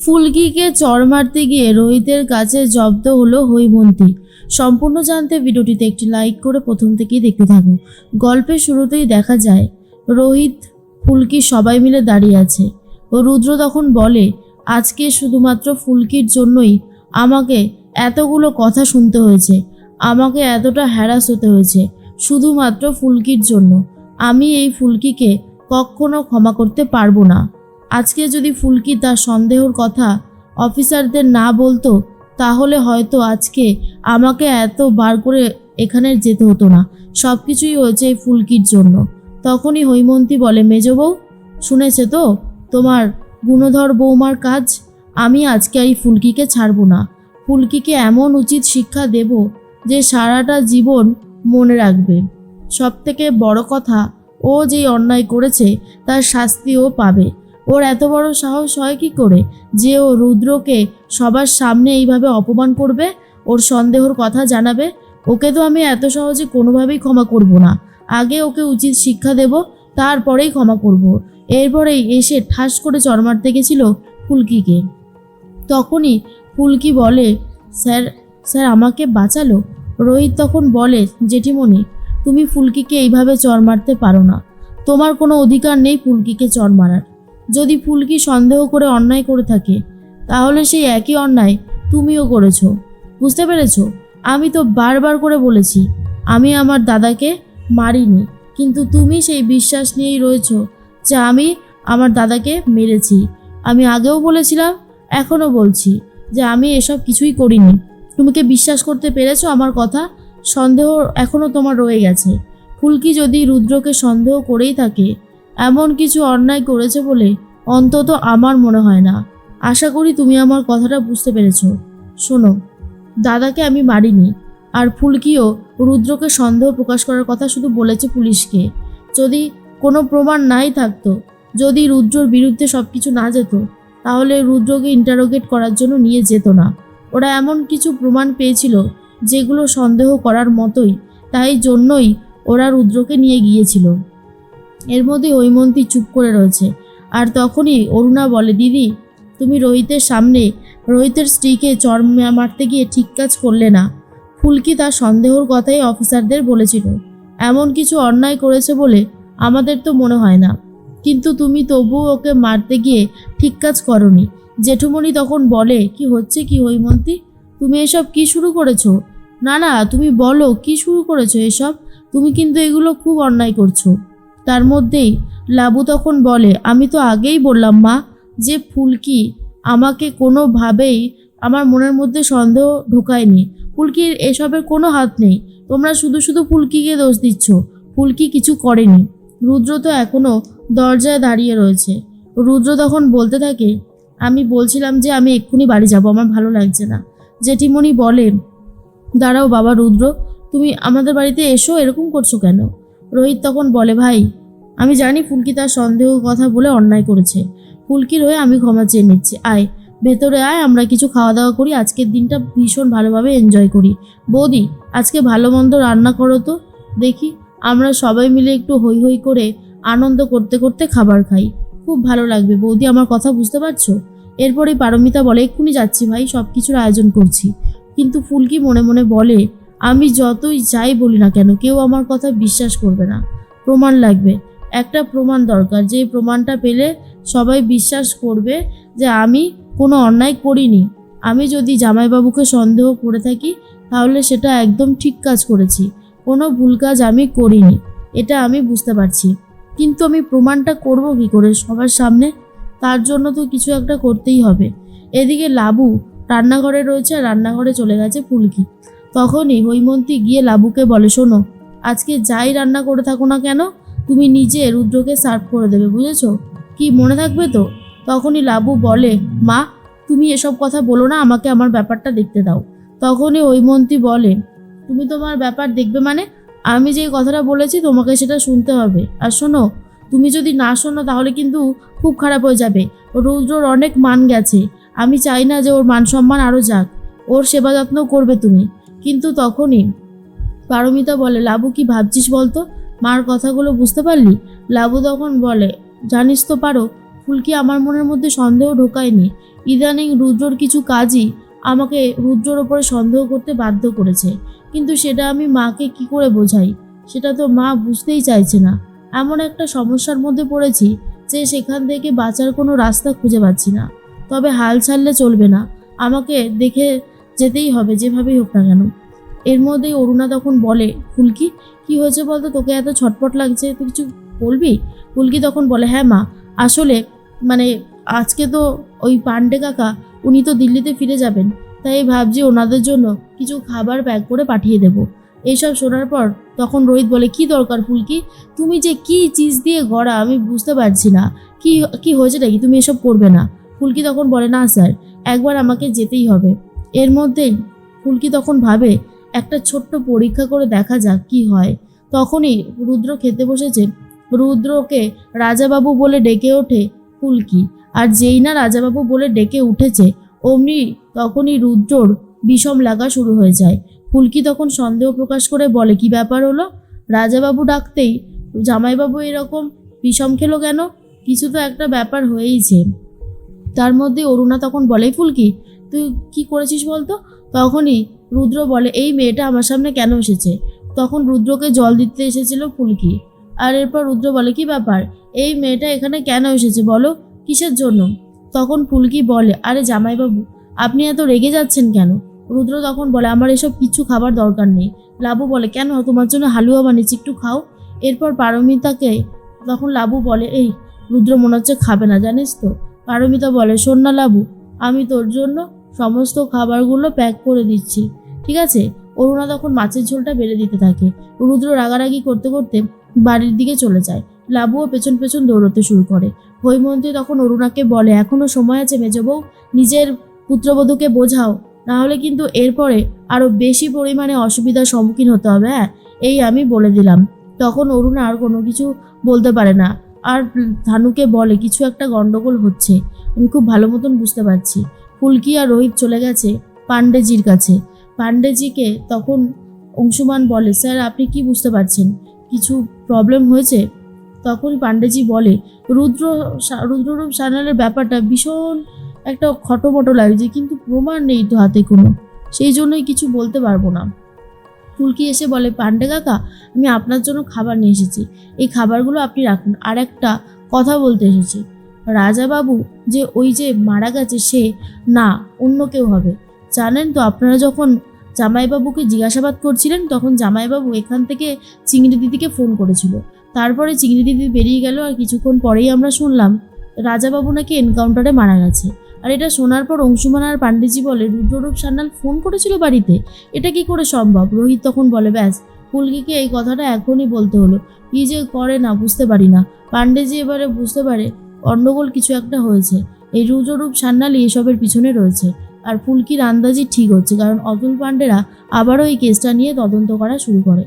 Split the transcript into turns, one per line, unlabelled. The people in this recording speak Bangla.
ফুলকিকে চর মারতে গিয়ে রোহিতের কাছে জব্দ হলো হৈমন্তী। সম্পূর্ণ জানতে ভিডিওটিতে একটি লাইক করে প্রথম থেকেই দেখতে থাকো। গল্পের শুরুতেই দেখা যায়, রোহিত, ফুলকি সবাই মিলে দাঁড়িয়ে আছে। রুদ্র তখন বলে, আজকে শুধুমাত্র ফুলকির জন্যই আমাকে এতগুলো কথা শুনতে হয়েছে। আমাকে এতটা হ্যারাস হতে হয়েছে, শুধুমাত্র ফুলকির জন্য। আমি এই ফুলকিকে কখনো ক্ষমা করতে পারব না। আজকে যদি ফুলকি তার সন্দেহর কথা অফিসারদের না বলতো, তাহলে হয়তো আজকে আমাকে এত বার করে এখানে যেতে হতো না। সব কিছুই হয়েছে এই ফুলকির জন্য। তখনই হৈমন্তী বলে, মেজ বউ, শুনেছে তো? তোমার গুণধর বৌমার কাজ? আমি আজকে এই ফুলকিকে ছাড়বো না। ফুলকিকে এমন উচিত শিক্ষা দেব যে সারাটা জীবন মনে রাখবে। সব থেকে বড় কথা, ও যেই অন্যায় করেছে, তার শাস্তিও পাবে। ওর এত বড় সাহস হয় কি করে যে ও রুদ্রকে সবার সামনে এইভাবে অপমান করবে? ওর সন্দেহর কথা জানাবে? ওকে তো আমি এত সহজে কোনোভাবেই ক্ষমা করব না। আগে ওকে উচিত শিক্ষা দেব, তারপরেই ক্ষমা করব। এরপরেই এসে ঠাস করে চর মারতে গেছিল ফুলকিকে। তখনই ফুলকি বলে, স্যার স্যার, আমাকে বাঁচালো? রোহিত তখন বলে, জেঠিমণি, তুমি ফুলকিকে এইভাবে চর মারতে পারো না। তোমার কোনো অধিকার নেই ফুলকিকে চর মারার। যদি ফুলকি সন্দেহ করে অন্যায় করে থাকে, তাহলে সেই একই অন্যায় তুমিও করেছ। বুঝতে পেরেছ? আমি তো বারবার করে বলেছি, আমি আমার দাদাকে মারিনি, কিন্তু তুমি সেই বিশ্বাস নিয়েই রয়েছ যে আমি আমার দাদাকে মেরেছি। আমি আগেও বলেছিলাম, এখনও বলছি যে আমি এসব কিছুই করিনি। তুমি কি বিশ্বাস করতে পেরেছ আমার কথা? সন্দেহ এখনও তোমার রয়ে গেছে। ফুলকি যদি রুদ্রকে সন্দেহ করেই থাকে এমন কিছু অন্যায় করেছে বলে অন্তত আমার মনে হয় না। আশা করি তুমি আমার কথাটা বুঝতে পেরেছ। শোনো, দাদাকে আমি মারিনি আর ফুলকিও রুদ্রকে সন্দেহ প্রকাশ করার কথা শুধু বলেছে পুলিশকে। যদি কোনো প্রমাণ নাই থাকতো, যদি রুদ্রর বিরুদ্ধে সব কিছু না যেত, তাহলে রুদ্রকে ইন্টারোগেট করার জন্য নিয়ে যেত না। ওরা এমন কিছু প্রমাণ পেয়েছিল যেগুলো সন্দেহ করার মতোই, তাই জন্যই ওরা রুদ্রকে নিয়ে গিয়েছিল। এর মধ্যে হৈমন্তী চুপ করে রয়েছে। আর তখনই অরুণা বলে, দিদি, তুমি রোহিতের সামনে, রোহিতের স্ত্রীকে চর মারতে গিয়ে ঠিক কাজ করলে না। ফুলকি তার সন্দেহর কথাই অফিসারদের বলেছিল। এমন কিছু অন্যায় করেছে বলে আমাদের তো মনে হয় না। কিন্তু তুমি তবুও ওকে মারতে গিয়ে ঠিক কাজ করনি। জেঠুমণি তখন বলে, কি হচ্ছে কি হৈমন্তী? তুমি এসব কি শুরু করেছ? না না, তুমি বলো, কি শুরু করেছ এসব? তুমি কিন্তু এগুলো খুব অন্যায় করছ। তার মধ্যেই লাবু তখন বলে, আমি তো আগেই বললাম মা যে ফুলকি আমাকে কোনোভাবেই আমার মনের মধ্যে সন্দেহ ঢোকায়নি। ফুলকির এসবের কোনো হাত নেই। তোমরা শুধু শুধু ফুলকিকে দোষ দিচ্ছ। ফুলকি কিছু করেনি। রুদ্র তো এখনও দরজায় দাঁড়িয়ে রয়েছে। রুদ্র তখন বলতে থাকে, আমি বলছিলাম যে আমি এক্ষুনি বাড়ি যাব, আমার ভালো লাগছে না। জেঠিমণি বলে দাঁড়াও বাবা রুদ্র, তুমি আমাদের বাড়িতে এসো, এরকম করছ কেন? রোহিত তখন বলে, ভাই, আমি জানি ফুলকি তার সন্দেহ কথা বলে অন্যায় করেছে। ফুলকির হয়ে আমি ক্ষমা চেয়ে নিচ্ছি। আয়, ভেতরে আয়, আমরা কিছু খাওয়া দাওয়া করি, আজকের দিনটা ভীষণ ভালোভাবে এনজয় করি। বৌদি, আজকে ভালো মন্দ রান্না করো তো। দেখি, আমরা সবাই মিলে একটু হই হই করে আনন্দ করতে করতে খাবার খাই। খুব ভালো লাগবে। বৌদি, আমার কথা বুঝতে পারছ? এরপরে পারমিতা বলে, এক্ষুনি যাচ্ছি ভাই সব কিছুর আয়োজন করছি। কিন্তু ফুলকি মনে মনে বলে আমি যতই যাই বলি না কেন, কেউ আমার কথা বিশ্বাস করবে না। প্রমাণ লাগবে। একটা প্রমাণ দরকার। যে প্রমাণটা পেলে সবাই বিশ্বাস করবে যে আমি কোনো অন্যায় করিনি। আমি যদি জামাইবাবুকে সন্দেহ করে থাকি, তাহলে সেটা একদম ঠিক কাজ করেছি। কোনো ভুল কাজ আমি করিনি। এটা আমি বুঝতে পারছি। কিন্তু আমি প্রমাণটা করব কী করে সবার সামনে? তার জন্য তো কিছু একটা করতেই হবে। এদিকে লাবু রান্নাঘরে রয়েছে রান্নাঘরে চলে গেছে ফুলকি। তখনই হৈমন্তী গিয়ে লাবুকে বলে, শোনো, আজকে যাই রান্না করে থাকো না কেন, তুমি নিজে রুদ্রকে সার্ভ করে দেবে, বুঝেছ? কি মনে থাকবে তো? তখনই লাবু বলে, মা, তুমি এসব কথা বলো না, আমাকে আমার ব্যাপারটা দেখতে দাও। তখনই হৈমন্তী বলে, তুমি তোমার ব্যাপার দেখবে মানে? আমি যে কথাটা বলেছি তোমাকে সেটা শুনতে হবে। আর শোনো, তুমি যদি না শোনো তাহলে কিন্তু খুব খারাপ হয়ে যাবে। রুদ্রর অনেক মান গেছে। আমি চাই না যে ওর মান সম্মান আরও যাক। ওর সেবা যত্ন করবে তুমি। কিন্তু তখনই পারমিতা বলে, লাবু, কি ভাবছিস বলতো? মার কথাগুলো বুঝতে পারলি? লাবু তখন বলে, জানিস তো পারো, ফুলকি আমার মনের মধ্যে সন্দেহ ঢোকায়নি। ইদানিং রুদ্রর কিছু কাজই আমাকে রুদ্রর ওপরে সন্দেহ করতে বাধ্য করেছে। কিন্তু সেটা আমি মাকে কি করে বোঝাই? সেটা তো মা বুঝতেই চাইছে না। এমন একটা সমস্যার মধ্যে পড়েছি যে সেখান থেকে বাঁচার কোনো রাস্তা খুঁজে পাচ্ছি না। তবে হাল ছাড়লে চলবে না। আমাকে দেখে যেতেই হবে, যেভাবেই হোক না কেন। এর মধ্যেই অরুণা তখন বলে, ফুলকি, কি হয়েছে বলতো? তোকে এত ছটপট লাগছে, তুই কিছু বলবি? ফুলকি তখন বলে হ্যাঁ মা, আসলে মানে আজকে তো ওই পান্ডে কাকা, উনি তো দিল্লিতে ফিরে যাবেন। তাই ভাবছি ওনাদের জন্য কিছু খাবার প্যাক করে পাঠিয়ে দেবো। এইসব শোনার পর তখন রোহিত বলে, কি দরকার ফুলকি? তুমি যে কি চিজ দিয়ে গড়া, আমি বুঝতে পারছি না। কি কি হয়েছে নাকি তুমি এসব করবে না। ফুলকি তখন বলে, না স্যার, একবার আমাকে যেতেই হবে। এর মধ্যেই ফুলকি তখন ভাবে, একটা ছোট্ট পরীক্ষা করে দেখা যাক কি হয়। তখনই রুদ্র খেতে বসেছে। রুদ্রকে রাজাবাবু বলে ডেকে ওঠে ফুলকি, আর যেই না রাজাবাবু বলে ডেকে উঠেছে, অমনি তখনই রুদ্রর বিষম লাগা শুরু হয়ে যায়। ফুলকি তখন সন্দেহ প্রকাশ করে বলে, কি ব্যাপার হলো? রাজাবাবু ডাকতেই জামাইবাবু এরকম বিষম খেলো কেন? কিছু তো একটা ব্যাপার হয়েইছে। তার মধ্যে অরুণা তখন বলে, ফুলকি তুই কি করেছিস বলতো? তখনই রুদ্র বলে, এই মেয়েটা আমার সামনে কেন এসেছে? তখন রুদ্রকে জল দিতে এসেছিল ফুলকি। আর এরপর রুদ্র বলে, কি ব্যাপার? এই মেয়েটা এখানে কেন এসেছে বলো? কিসের জন্য? তখন ফুলকি বলে, আরে জামাইবাবু, আপনি এত রেগে যাচ্ছেন কেন? রুদ্র তখন বলে, আমার এসব কিছু খাবার দরকার নেই। লাবু বলে, কেন? তোমার জন্য হালুয়া বানিয়েছি, একটু খাও। এরপর পারমিতাকে তখন লাবু বলে, এই, রুদ্র মনে হচ্ছে খাবে না, জানিস তো? পারমিতা বলে, শোন না লাবু আমি তোর জন্য সমস্ত খাবারগুলো প্যাক করে দিচ্ছি, ঠিক আছে? অরুণা তখন মাছের ঝোলটা বেড়ে দিতে থাকে। রুদ্র রাগারাগি করতে করতে বাড়ির দিকে চলে যায়। লাবুও পেছন পেছন দৌড়তে শুরু করে। হৈমন্তী তখন অরুণাকে বলে এখনও সময় আছে মেজবউ নিজের পুত্রবধূকে বোঝাও। না হলে কিন্তু এরপরে আরও বেশি পরিমাণে অসুবিধার সম্মুখীন হতে হবে হ্যাঁ? এই আমি বলে দিলাম। তখন অরুণা আর কোনো কিছু বলতে পারে না। আর ধানুকে বলে, কিছু একটা গন্ডগোল হচ্ছে। আমি খুব ভালো মতন বুঝতে পারছি। ফুলকি আর রোহিত চলে গেছে পাণ্ডেজির কাছে। পাণ্ডেজিকে তখন অংশুমান বলে, স্যার, আপনি কি বুঝতে পারছেন? কিছু প্রবলেম হয়েছে? তখন পাণ্ডেজি বলে, রুদ্র রুদ্ররূপ সানালের ব্যাপারটা ভীষণ একটা খটোমটো লাগছে, কিন্তু প্রমাণ নেই তো হাতে কোনো। সেই জন্যই কিছু বলতে পারব না। ফুলকি এসে বলে পাণ্ডে কাকা, আমি আপনার জন্য খাবার নিয়ে এসেছি। এই খাবারগুলো আপনি রাখুন। আর একটা কথা বলতে এসেছি, রাজাবাবু, যে ওই যে মারা গেছে সে না, অন্য কেউ হবে। জানেন তো, আপনারা যখন জামাইবাবুকে জিজ্ঞাসাবাদ করছিলেন, তখন জামাইবাবু এখান থেকে চিংড়ি দিদিকে ফোন করেছিল। তারপরে চিংড়ি দিদি বেরিয়ে গেল আর কিছুক্ষণ পরেই আমরা শুনলাম, রাজাবাবু নাকি এনকাউন্টারে মারা গেছে। আর এটা শোনার পর অংশুমান আর পাণ্ডেজি বলে, রুদ্ররূপ সান্যাল ফোন করেছিল বাড়িতে। এটা কি করে সম্ভব? রোহিত তখন বলে, ব্যাস ফুলকিকে এই কথাটা এখনই বলতে হলো। কি যে করে না, বুঝতে পারি না। পাণ্ডেজি এবারে বুঝতে পারে গণ্ডগোল কিছু একটা হয়েছে। এই রুদ্ররূপ সান্যালই এসবের পিছনে রয়েছে। আর ফুলকির আন্দাজই ঠিক হচ্ছে, কারণ অতুল পাণ্ডেরা আবারও এই কেসটা নিয়ে তদন্ত করা শুরু করে।